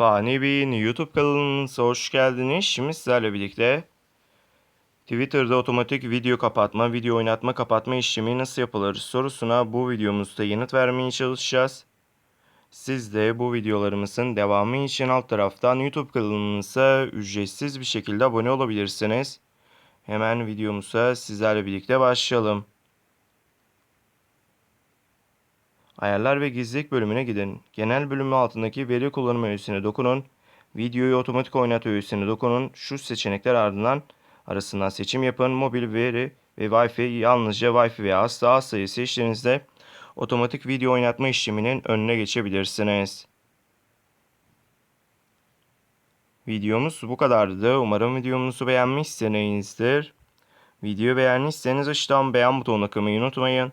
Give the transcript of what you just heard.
Fani Bey'in YouTube kanalınıza hoş geldiniz. Şimdi sizlerle birlikte Twitter'da otomatik video kapatma, video oynatma, kapatma işlemi nasıl yapılır sorusuna bu videomuzda yanıt vermeye çalışacağız. Siz de bu videolarımızın devamı için alt taraftan YouTube kanalımıza ücretsiz bir şekilde abone olabilirsiniz. Hemen videomuza sizlerle birlikte başlayalım. Ayarlar ve gizlilik bölümüne gidin. Genel bölümü altındaki veri kullanımı öğesine dokunun. Videoyu otomatik oynat öğesine dokunun. Şu seçenekler ardından arasından seçim yapın. Mobil veri ve Wi-Fi yalnızca Wi-Fi veya asla aslayı seçtiğinizde otomatik video oynatma işleminin önüne geçebilirsiniz. Videomuz bu kadardı. Umarım videomuzu beğenmişsinizdir. Videoyu beğendiyseniz aşağıdan beğen butonuna kılmayı unutmayın.